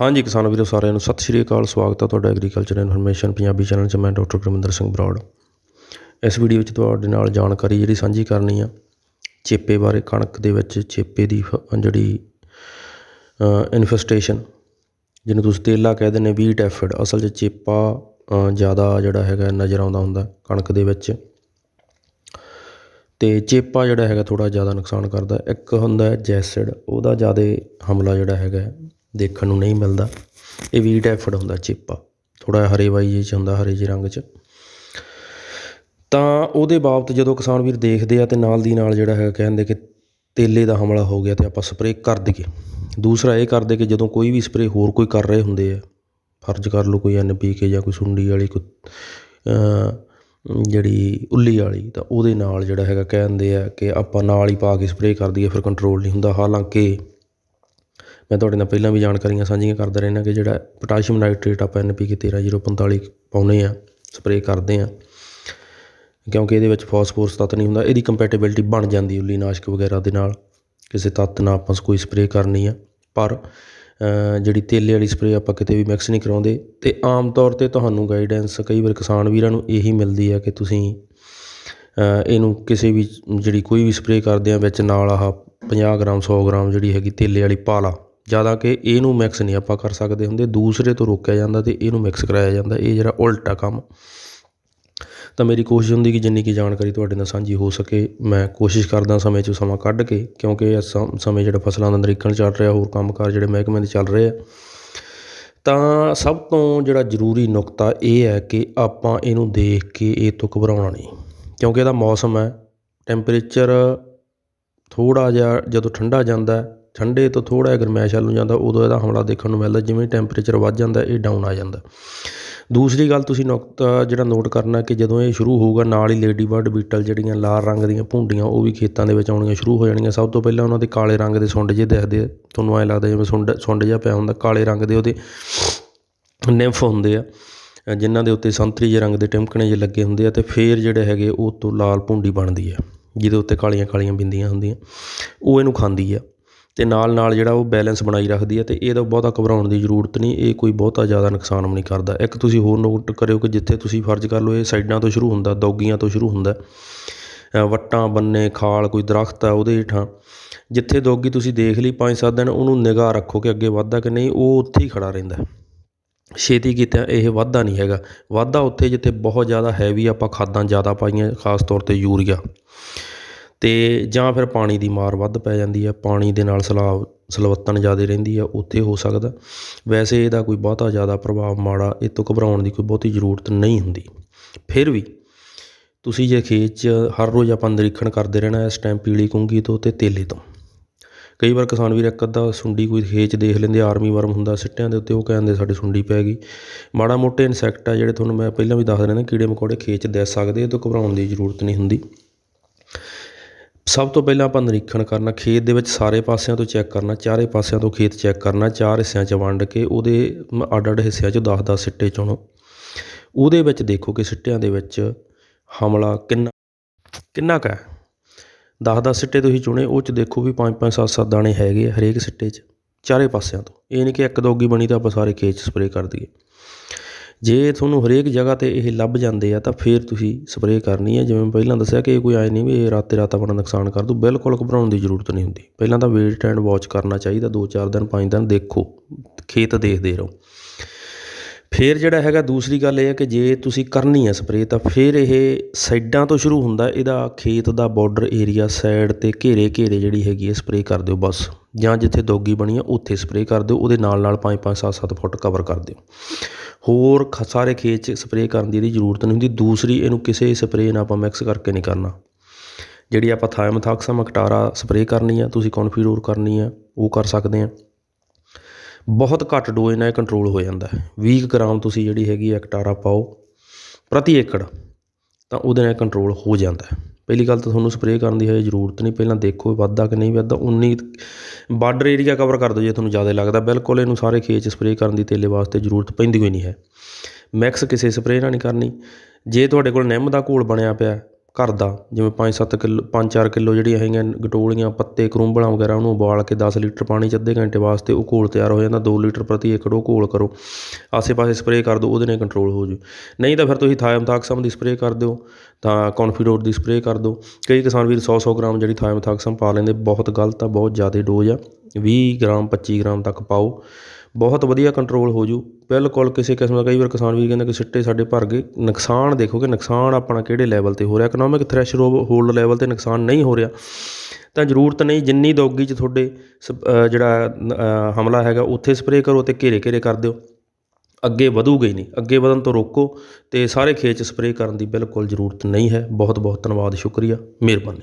ਹਾਂਜੀ ਕਿਸਾਨ ਵੀਰੋ, ਸਾਰਿਆਂ ਨੂੰ ਸਤਿ ਸ਼੍ਰੀ ਅਕਾਲ, ਸਵਾਗਤ ਹੈ ਤੁਹਾਡਾ ਐਗਰੀਕਲਚਰ ਇਨਫੋਰਮੇਸ਼ਨ ਪੰਜਾਬੀ ਚੈਨਲ 'ਚ। ਮੈਂ ਡਾਕਟਰ ਗੁਰਮਿੰਦਰ ਸਿੰਘ ਬਰਾੜ। ਇਸ ਵੀਡੀਓ ਵਿੱਚ ਤੁਹਾਡੇ ਨਾਲ ਜਾਣਕਾਰੀ ਜਿਹੜੀ ਸਾਂਝੀ ਕਰਨੀ ਆ, ਚੇਪੇ ਬਾਰੇ, ਕਣਕ ਦੇ ਵਿੱਚ ਚੇਪੇ ਦੀ ਫ- ਜਿਹੜੀ ਇਨਫੈਸਟੇਸ਼ਨ ਜਿਹਨੂੰ ਤੁਸੀਂ ਤੇਲਾ ਕਹਿ ਦਿੰਦੇ ਵੀਟ ਐਫਿਡ ਅਸਲ 'ਚ ਚੇਪਾ ਜ਼ਿਆਦਾ ਜਿਹੜਾ ਹੈਗਾ ਨਜ਼ਰ ਆਉਂਦਾ ਹੁੰਦਾ ਕਣਕ ਦੇ ਵਿੱਚ। ਤੇ ਚੇਪਾ ਜਿਹੜਾ ਹੈਗਾ ਥੋੜਾ ਜ਼ਿਆਦਾ ਨੁਕਸਾਨ ਕਰਦਾ। ਇੱਕ ਹੁੰਦਾ ਜੈਸਿਡ, ਉਹਦਾ ਜ਼ਿਆਦਾ ਹਮਲਾ ਜਿਹੜਾ ਹੈਗਾ ਦੇਖਣ ਨੂੰ ਨਹੀਂ ਮਿਲਦਾ। ਇਹ ਵੀ ਡੈਫਡ ਹੁੰਦਾ ਚੇਪਾ ਥੋੜਾ ਹਰੇ ਵਾਈ ਜਿਹੇ ਚ ਹੁੰਦਾ, ਹਰੇ ਜੇ ਰੰਗ ਚ। ਤਾਂ ਉਹਦੇ ਬਾਬਤ ਜਦੋਂ ਕਿਸਾਨ ਵੀਰ ਦੇਖਦੇ ਆ ਤੇ ਨਾਲ ਦੀ ਨਾਲ ਜਿਹੜਾ ਹੈਗਾ ਕਹਿੰਦੇ ਕਿ ਤੇਲੇ ਦਾ ਹਮਲਾ ਹੋ ਗਿਆ ਤੇ ਆਪਾਂ ਸਪਰੇਅ ਕਰ ਦਈਏ। ਦੂਸਰਾ ਇਹ ਕਰਦੇ ਕਿ ਜਦੋਂ ਕੋਈ ਵੀ ਸਪਰੇਅ ਹੋਰ ਕੋਈ ਕਰ ਰਹੇ ਹੁੰਦੇ ਆ, ਫਰਜ਼ ਕਰ ਲਓ ਕੋਈ ਐਨਪੀਕੇ ਜਾਂ ਕੋਈ ਸੁੰਡੀ ਵਾਲੀ, ਕੋਈ ਜਿਹੜੀ ਉੱਲੀ ਵਾਲੀ, ਤਾਂ ਉਹਦੇ ਨਾਲ ਜਿਹੜਾ ਹੈਗਾ ਕਹਿੰਦੇ ਆ ਕਿ ਆਪਾਂ ਨਾਲ ਹੀ ਪਾ ਕੇ ਸਪਰੇਅ ਕਰ ਦਈਏ, ਫਿਰ ਕੰਟਰੋਲ ਨਹੀਂ ਹੁੰਦਾ। ਹਾਲਾਂਕਿ ਮੈਂ ਤੁਹਾਡੇ ਨਾਲ ਪਹਿਲਾਂ ਵੀ ਜਾਣਕਾਰੀਆਂ ਸਾਂਝੀਆਂ ਕਰਦਾ ਰਹਿੰਦਾ ਕਿ ਜਿਹੜਾ ਪੋਟਾਸ਼ੀਅਮ ਨਾਈਟ੍ਰੇਟ ਆਪਾਂ ਐੱਨ ਪੀ ਕੇ ਤੇਰ੍ਹਾਂ ਜ਼ੀਰੋ ਪੰਤਾਲੀ ਪਾਉਂਦੇ ਹਾਂ, ਸਪਰੇਅ ਕਰਦੇ ਹਾਂ, ਕਿਉਂਕਿ ਇਹਦੇ ਵਿੱਚ ਫਾਸਫੋਰਸ ਤੱਤ ਨਹੀਂ ਹੁੰਦਾ, ਇਹਦੀ ਕੰਪੈਟੀਬਿਲਿਟੀ ਬਣ ਜਾਂਦੀ ਉੱਲੀ ਨਾਸ਼ਕ ਵਗੈਰਾ ਦੇ ਨਾਲ, ਕਿਸੇ ਤੱਤ ਨਾਲ ਆਪਾਂ ਕੋਈ ਸਪਰੇਅ ਕਰਨੀ ਆ, ਪਰ ਜਿਹੜੀ ਤੇਲੇ ਵਾਲੀ ਸਪਰੇਅ ਆਪਾਂ ਕਿਤੇ ਵੀ ਮਿਕਸ ਨਹੀਂ ਕਰਾਉਂਦੇ, ਤੇ ਆਮ ਤੌਰ ਤੇ ਤੁਹਾਨੂੰ ਗਾਈਡੈਂਸ ਕਈ ਵਾਰ ਕਿਸਾਨ ਵੀਰਾਂ ਨੂੰ ਇਹੀ ਮਿਲਦੀ ਹੈ ਕਿ ਤੁਸੀਂ ਇਹਨੂੰ ਕਿਸੇ ਵੀ ਜਿਹੜੀ ਕੋਈ ਵੀ ਸਪਰੇਅ ਕਰਦੇ ਆ, ਵਿੱਚ ਨਾਲ ਆਹ 50 ਗ੍ਰਾਮ 100 ਗ੍ਰਾਮ ਜਿਹੜੀ ਹੈਗੀ ਤੇਲੇ ਵਾਲੀ ਪਾ ਲਾ ਜ਼ਿਆਦਾ ਕਿ ਇਹਨੂੰ ਮਿਕਸ ਨਹੀਂ ਆਪਾਂ ਕਰ ਸਕਦੇ ਹੁੰਦੇ, ਦੂਸਰੇ ਤੋਂ ਰੋਕਿਆ ਜਾਂਦਾ ਅਤੇ ਇਹਨੂੰ ਮਿਕਸ ਕਰਾਇਆ ਜਾਂਦਾ, ਇਹ ਜਿਹੜਾ ਉਲਟਾ ਕੰਮ। ਤਾਂ ਮੇਰੀ ਕੋਸ਼ਿਸ਼ ਹੁੰਦੀ ਕਿ ਜਿੰਨੀ ਕੀ ਜਾਣਕਾਰੀ ਤੁਹਾਡੇ ਨਾਲ ਸਾਂਝੀ ਹੋ ਸਕੇ, ਮੈਂ ਕੋਸ਼ਿਸ਼ ਕਰਦਾ ਸਮੇਂ 'ਚੋਂ ਸਮਾਂ ਕੱਢ ਕੇ, ਕਿਉਂਕਿ ਇਸ ਸਮੇਂ ਜਿਹੜਾ ਫਸਲਾਂ ਦਾ ਨਿਰੀਖਣ ਚੱਲ ਰਿਹਾ, ਹੋਰ ਕੰਮਕਾਰ ਜਿਹੜੇ ਮਹਿਕਮੇ ਦੇ ਚੱਲ ਰਹੇ ਆ। ਤਾਂ ਸਭ ਤੋਂ ਜਿਹੜਾ ਜ਼ਰੂਰੀ ਨੁਕਤਾ ਇਹ ਹੈ ਕਿ ਆਪਾਂ ਇਹਨੂੰ ਦੇਖ ਕੇ ਇਹ ਤੋਂ ਘਬਰਾਉਣਾ ਨਹੀਂ, ਕਿਉਂਕਿ ਇਹਦਾ ਮੌਸਮ ਹੈ ਟੈਂਪਰੇਚਰ ਥੋੜਾ ਜਿਹਾ ਜਦੋਂ ਠੰਡਾ ਜਾਂਦਾ ਠੰਡੇ ਤੋਂ ਥੋੜਾ ਜਿਹਾ ਗਰਮੈਸ਼ ਵੱਲ ਨੂੰ ਜਾਂਦਾ ਉਦੋਂ ਇਹਦਾ ਹਮਲਾ ਦੇਖਣ ਨੂੰ ਮਿਲਦਾ ਜਿਵੇਂ ਟੈਂਪਰੇਚਰ ਵੱਧ ਜਾਂਦਾ ਇਹ ਡਾਊਨ ਆ ਜਾਂਦਾ। ਦੂਸਰੀ ਗੱਲ ਤੁਸੀਂ ਨੁਕਤਾ ਜਿਹੜਾ ਨੋਟ ਕਰਨਾ ਕਿ ਜਦੋਂ ਇਹ ਸ਼ੁਰੂ ਹੋਊਗਾ ਨਾਲ ਹੀ ਲੇਡੀ ਬਰਡ ਬੀਟਲ ਜਿਹੜੀਆਂ ਲਾਲ ਰੰਗ ਦੀਆਂ ਭੁੰਡੀਆਂ ਉਹ ਵੀ ਖੇਤਾਂ ਦੇ ਵਿੱਚ ਆਉਣੀਆਂ ਸ਼ੁਰੂ ਹੋ ਜਾਣੀਆਂ। ਸਭ ਤੋਂ ਪਹਿਲਾਂ ਉਹਨਾਂ ਦੇ ਕਾਲੇ ਰੰਗ ਦੇ ਸੁੰਡ ਜਿਹੇ ਦਿਖਦੇ ਆ। ਤੁਹਾਨੂੰ ਐਂ ਲੱਗਦਾ ਜਿਵੇਂ ਸੁੰਡ ਸੁੰਡ ਜਿਹਾ ਪਿਆ ਹੁੰਦਾ ਕਾਲੇ ਰੰਗ ਦੇ ਉਹਦੇ ਨਿੰਫ ਹੁੰਦੇ ਆ ਅ, ਜਿਨ੍ਹਾਂ ਦੇ ਉੱਤੇ ਸੰਤਰੀ ਜਿਹੇ ਰੰਗ ਦੇ ਟਿਮਕਣੇ ਜਿਹੇ ਲੱਗੇ ਹੁੰਦੇ ਆ ਤੇ ਫੇਰ ਜਿਹੜੇ ਹੈਗੇ ਉਹ ਤੋਂ ਲਾਲ ਭੁੰਡੀ ਬਣਦੀ ਆ ਜਿਹਦੇ ਉੱਤੇ ਕਾਲੀਆਂ ਕਾਲੀਆਂ ਬਿੰਦੀਆਂ ਹੁੰਦੀਆਂ। ਉਹ ਇਹਨੂੰ ਖਾਂਦੀ ਆ। ਅਤੇ ਨਾਲ ਨਾਲ ਜਿਹੜਾ ਉਹ ਬੈਲੈਂਸ ਬਣਾਈ ਰੱਖਦੀ ਹੈ ਅਤੇ ਇਹਦਾ ਬਹੁਤਾ ਘਬਰਾਉਣ ਦੀ ਜ਼ਰੂਰਤ ਨਹੀਂ, ਇਹ ਕੋਈ ਬਹੁਤਾ ਜ਼ਿਆਦਾ ਨੁਕਸਾਨ ਵੀ ਨਹੀਂ ਕਰਦਾ। ਇੱਕ ਤੁਸੀਂ ਹੋਰ ਨੋਟ ਕਰਿਓ ਕਿ ਜਿੱਥੇ ਤੁਸੀਂ ਫਰਜ਼ ਕਰ ਲਓ ਇਹ ਸਾਈਡਾਂ ਤੋਂ ਸ਼ੁਰੂ ਹੁੰਦਾ, ਦੌਗੀਆਂ ਤੋਂ ਸ਼ੁਰੂ ਹੁੰਦਾ। ਵੱਟਾਂ, ਬੰਨੇ, ਖਾਲ, ਕੋਈ ਦਰਖਤ ਆ ਉਹਦੇ ਹੇਠਾਂ। ਜਿੱਥੇ ਦੋਗੀ ਤੁਸੀਂ ਦੇਖ ਲਈ 5-7 ਦਿਨ, ਉਹਨੂੰ ਨਿਗਾਹ ਰੱਖੋ ਕਿ ਅੱਗੇ ਵੱਧਦਾ ਕਿ ਨਹੀਂ, ਉਹ ਉੱਥੇ ਹੀ ਖੜਾ ਰਹਿੰਦਾ। ਛੇਤੀ ਕੀਤਾ, ਇਹ ਵਾਧਾ ਨਹੀਂ ਹੈਗਾ। ਵਾਧਾ ਉੱਥੇ ਜਿੱਥੇ ਬਹੁਤ ਜ਼ਿਆਦਾ ਹੈਵੀ ਆਪਾਂ ਖਾਦਾਂ ਜ਼ਿਆਦਾ ਪਾਈਆਂ, ਖਾਸ ਤੌਰ ਤੇ ਯੂਰੀਆ। ਅਤੇ ਜਾਂ ਫਿਰ ਪਾਣੀ ਦੀ ਮਾਰ ਵੱਧ ਪੈ ਜਾਂਦੀ ਹੈ, ਪਾਣੀ ਦੇ ਨਾਲ ਸਲਾਬ ਸਲਵੱਤਣ ਜ਼ਿਆਦਾ ਰਹਿੰਦੀ ਆ ਉੱਥੇ ਹੋ ਸਕਦਾ। ਵੈਸੇ ਇਹਦਾ ਕੋਈ ਬਹੁਤਾ ਜ਼ਿਆਦਾ ਪ੍ਰਭਾਵ ਮਾੜਾ, ਇਹ ਤੋਂ ਘਬਰਾਉਣ ਦੀ ਕੋਈ ਬਹੁਤੀ ਜ਼ਰੂਰਤ ਨਹੀਂ ਹੁੰਦੀ। ਫਿਰ ਵੀ ਤੁਸੀਂ ਜੇ ਖੇਤ 'ਚ ਹਰ ਰੋਜ਼ ਆਪਾਂ ਨਿਰੀਖਣ ਕਰਦੇ ਰਹਿਣਾ, ਇਸ ਟਾਈਮ ਪੀਲੀ ਕੁੰਗੀ ਤੋਂ ਅਤੇ ਤੇਲੇ ਤੋਂ। ਕਈ ਵਾਰ ਕਿਸਾਨ ਵੀਰ ਇੱਕ ਅੱਧਾ ਸੁੰਡੀ ਕੋਈ ਖੇਤ 'ਚ ਦੇਖ ਲੈਂਦੇ, ਆਰਮੀ ਵਰਮ ਹੁੰਦਾ ਸਿੱਟਿਆਂ ਦੇ ਉੱਤੇ, ਉਹ ਕਹਿੰਦੇ ਸਾਡੀ ਸੁੰਡੀ ਪੈ ਗਈ। ਮਾੜਾ ਮੋਟੇ ਇਨਸੈਕਟ ਆ ਜਿਹੜੇ ਤੁਹਾਨੂੰ ਮੈਂ ਪਹਿਲਾਂ ਵੀ ਦੱਸ ਰਿਹਾ ਕੀੜੇ ਮਕੌੜੇ ਖੇਤ 'ਚ ਦਿਸ ਸਕਦੇ, ਇਹ ਤੋਂ ਘਬਰਾਉਣ ਦੀ ਜ਼ਰੂਰਤ ਨਹੀਂ ਹੁੰਦੀ। ਸਭ ਤੋਂ ਪਹਿਲਾਂ ਆਪਾਂ ਨਿਰੀਖਣ ਕਰਨਾ, ਖੇਤ ਦੇ ਵਿੱਚ ਸਾਰੇ ਪਾਸਿਆਂ ਤੋਂ ਚੈੱਕ ਕਰਨਾ, ਚਾਰੇ ਪਾਸਿਆਂ ਤੋਂ ਖੇਤ ਚੈੱਕ ਕਰਨਾ, ਚਾਰ ਹਿੱਸਿਆਂ 'ਚ ਵੰਡ ਕੇ ਉਹਦੇ ਅੱਡ ਅੱਡ ਹਿੱਸਿਆਂ 'ਚ 10-10 ਸਿੱਟੇ ਚੁਣੋ। ਉਹਦੇ ਵਿੱਚ ਦੇਖੋ ਕਿ ਸਿੱਟਿਆਂ ਦੇ ਵਿੱਚ ਹਮਲਾ ਕਿੰਨਾ ਕਿੰਨਾ ਕੁ ਹੈ। 10-10 ਸਿੱਟੇ ਤੁਸੀਂ ਚੁਣੇ, ਉਹ 'ਚ ਦੇਖੋ ਵੀ 5-5 7-7 ਦਾਣੇ ਹੈਗੇ ਹਰੇਕ ਸਿੱਟੇ 'ਚ, ਚਾਰੇ ਪਾਸਿਆਂ ਤੋਂ। ਇਹ ਨਹੀਂ ਕਿ ਇੱਕ ਦੋਗੀ ਬਣੀ ਤਾਂ ਆਪਾਂ ਸਾਰੇ ਖੇਤ 'ਚ ਸਪਰੇਅ ਕਰ ਦਈਏ। ਜੇ ਤੁਹਾਨੂੰ ਹਰੇਕ ਜਗ੍ਹਾ ਤੇ ਇਹ ਲੱਭ ਜਾਂਦੇ ਆ ਤਾਂ ਫਿਰ ਤੁਸੀਂ ਸਪਰੇਅ ਕਰਨੀ ਹੈ ਜਿਵੇਂ ਮੈਂ ਪਹਿਲਾਂ ਦੱਸਿਆ ਕਿ ਇਹ ਕੋਈ ਆਏ ਨਹੀਂ ਵੀ ਇਹ ਰਾਤੇ ਰਾਤ ਆਪਣਾ ਨੁਕਸਾਨ ਕਰ ਦੂ ਬਿਲਕੁਲ ਘਬਰਾਉਣ ਦੀ ਜ਼ਰੂਰਤ ਨਹੀਂ ਹੁੰਦੀ। ਪਹਿਲਾਂ ਤਾਂ ਵੇਟ ਐਂਡ ਵਾਚ ਕਰਨਾ ਚਾਹੀਦਾ। 2-4 ਦਿਨ 5 ਦਿਨ ਦੇਖੋ। ਖੇਤ ਦੇਖਦੇ ਰਹੋ। ਫਿਰ ਜਿਹੜਾ ਹੈਗਾ, ਦੂਸਰੀ ਗੱਲ ਇਹ ਹੈ ਕਿ ਜੇ ਤੁਸੀਂ ਕਰਨੀ ਹੈ ਸਪਰੇਅ ਤਾਂ ਫਿਰ ਇਹ ਸਾਈਡਾਂ ਤੋਂ ਸ਼ੁਰੂ ਹੁੰਦਾ। ਇਹਦਾ ਖੇਤ ਦਾ ਬਾਰਡਰ ਏਰੀਆ ਸਾਈਡ ਤੇ ਘੇਰੇ ਘੇਰੇ ਜਿਹੜੀ ਹੈਗੀ ਹੈ ਸਪਰੇਅ ਕਰ ਦਿਓ ਬਸ। ਜਾਂ ਜਿੱਥੇ ਦੌਗੀ ਬਣੀ ਆ, ਉੱਥੇ ਸਪਰੇਅ ਕਰ ਦਿਓ, ਉਹਦੇ ਨਾਲ ਨਾਲ 5-5 7-7 ਫੁੱਟ ਕਵਰ ਕਰ ਦਿਓ। ਹੋਰ ਖ- ਸਾਰੇ ਖੇਤ 'ਚ ਸਪਰੇਅ ਕਰਨ ਦੀ ਇਹਦੀ ਜ਼ਰੂਰਤ ਨਹੀਂ ਹੁੰਦੀ। ਦੂਸਰੀ, ਇਹਨੂੰ ਕਿਸੇ ਸਪਰੇਅ ਨਾਲ ਆਪਾਂ ਮਿਕਸ ਕਰਕੇ ਨਹੀਂ ਕਰਨਾ। ਜਿਹੜੀ ਆਪਾਂ ਥਾਇਮਥਾਕਸਮ ਅਕਟਾਰਾ ਸਪਰੇਅ ਕਰਨੀ ਆ, ਤੁਸੀਂ ਕੌਨਫੀਡੋਰ ਕਰਨੀ ਆ, ਉਹ ਕਰ ਸਕਦੇ ਆ। ਬਹੁਤ ਘੱਟ ਡੋਜ਼ ਨਾਲ ਕੰਟਰੋਲ ਹੋ ਜਾਂਦਾ ਹੈ। 20 ਗ੍ਰਾਮ ਤੁਸੀਂ ਜਿਹੜੀ ਹੈਗੀ ਐਕਟਾਰਾ ਪਾਓ ਪ੍ਰਤੀ ਏਕੜ, ਤਾਂ ਉਹਦੇ ਨਾਲ ਕੰਟਰੋਲ ਹੋ ਜਾਂਦਾ ਹੈ। ਪਹਿਲੀ ਗੱਲ ਤਾਂ ਤੁਹਾਨੂੰ ਸਪਰੇਅ ਕਰਨ ਦੀ ਹਜੇ ਜ਼ਰੂਰਤ ਨਹੀਂ, ਪਹਿਲਾਂ ਦੇਖੋ ਵੱਧਦਾ ਕਿ ਨਹੀਂ ਵੱਧਦਾ, ਉਨੀ ਬਾਰਡਰ ਏਰੀਆ ਕਵਰ ਕਰ ਦਿਓ ਜੇ ਤੁਹਾਨੂੰ ਜ਼ਿਆਦਾ ਲੱਗਦਾ, ਬਿਲਕੁਲ ਇਹਨੂੰ ਸਾਰੇ ਖੇਤ 'ਚ ਸਪਰੇਅ ਕਰਨ ਦੀ ਤੇਲੇ ਵਾਸਤੇ ਜ਼ਰੂਰਤ ਪੈਂਦੀ ਹੋਈ ਨਹੀਂ ਹੈ। ਮਿਕਸ ਕਿਸੇ ਸਪਰੇਅ ਨਾਲ ਨਹੀਂ ਕਰਨੀ, ਜੇ ਤੁਹਾਡੇ ਕੋਲ ਨਿੰਮ ਦਾ ਘੋਲ ਬਣਿਆ ਪਿਆ ਘਰ ਦਾ ਜਿਵੇਂ ਪੰਜ ਸੱਤ ਕਿੱਲੋ, ਪੰਜ ਚਾਰ ਕਿੱਲੋ ਜਿਹੜੀਆਂ ਹੈਗੀਆਂ ਗਟੋਲੀਆਂ, ਪੱਤੇ, ਕਰੂੰਬਲਾਂ ਵਗੈਰਾ, ਉਹਨੂੰ ਉਬਾਲ ਕੇ ਦਸ ਲੀਟਰ ਪਾਣੀ 'ਚ ਅੱਧੇ ਘੰਟੇ ਵਾਸਤੇ ਉਹ ਘੋਲ ਤਿਆਰ ਹੋ ਜਾਂਦਾ, ਦੋ ਲੀਟਰ ਪ੍ਰਤੀ ਏਕੜ ਉਹ ਘੋਲ ਕਰੋ। ਆਸੇ-ਪਾਸੇ ਸਪਰੇਅ ਕਰ ਦਿਓ, ਉਹਦੇ ਨਾਲ ਕੰਟਰੋਲ ਹੋ ਜੂ। ਨਹੀਂ ਤਾਂ ਫਿਰ ਤੁਸੀਂ ਥਾਇਮਥਾਕਸਮ ਦੀ ਸਪਰੇਅ ਕਰ ਦਿਓ, ਤਾਂ ਕੌਨਫੀਡੋਰ ਦੀ ਸਪਰੇਅ ਕਰ ਦਿਓ। ਕਈ ਕਿਸਾਨ ਵੀਰ 100-100 ਗ੍ਰਾਮ ਜਿਹੜੀ ਥਾਇਮਥਾਕਸਮ ਪਾ ਲੈਂਦੇ, ਬਹੁਤ ਗਲਤ ਆ, ਬਹੁਤ ਜ਼ਿਆਦਾ ਡੋਜ਼ ਆ। 20 ਗ੍ਰਾਮ 25 ਗ੍ਰਾਮ ਤੱਕ ਪਾਓ। ਬਹੁਤ ਵਧੀਆ ਕੰਟਰੋਲ ਹੋ ਜੂ। ਬਿਲਕੁਲ ਕਿਸੇ ਕਿਸਮ ਦਾ ਕਈ ਵਾਰ ਕਿਸਾਨ ਵੀਰ ਕਹਿੰਦੇ ਕਿ ਸਿੱਟੇ ਸਾਡੇ ਭਰ ਗਏ। ਨੁਕਸਾਨ ਦੇਖੋ ਕਿ ਨੁਕਸਾਨ ਆਪਣਾ ਕਿਹੜੇ ਲੈਵਲ ਤੇ ਹੋ ਰਿਹਾ। ਇਕਨੋਮਿਕ ਥ੍ਰੈਸ਼ ਹੋਲਡ ਲੈਵਲ ਤੇ ਨੁਕਸਾਨ ਨਹੀਂ ਹੋ ਰਿਹਾ। ਤਾਂ ਜ਼ਰੂਰਤ ਨਹੀਂ ਜਿੰਨੀ ਦੌਗੀ 'ਚ ਤੁਹਾਡੇ ਸਪ- ਜਿਹੜਾ ਹਮਲਾ ਹੈਗਾ, ਉੱਥੇ ਸਪਰੇਅ ਕਰੋ ਤੇ ਘੇਰੇ ਘੇਰੇ ਕਰ ਦਿਓ। ਅੱਗੇ ਵਧੂਗਾ ਹੀ ਨਹੀਂ। ਅੱਗੇ ਵਧਣ ਤੋਂ ਰੋਕੋ ਤੇ ਸਾਰੇ ਖੇਤ 'ਚ ਸਪਰੇਅ ਕਰਨ ਦੀ ਬਿਲਕੁਲ ਜ਼ਰੂਰਤ ਨਹੀਂ ਹੈ। ਬਹੁਤ ਬਹੁਤ ਧੰਨਵਾਦ, ਸ਼ੁਕਰੀਆ। ਮਿਹਰਬਾਨੀ।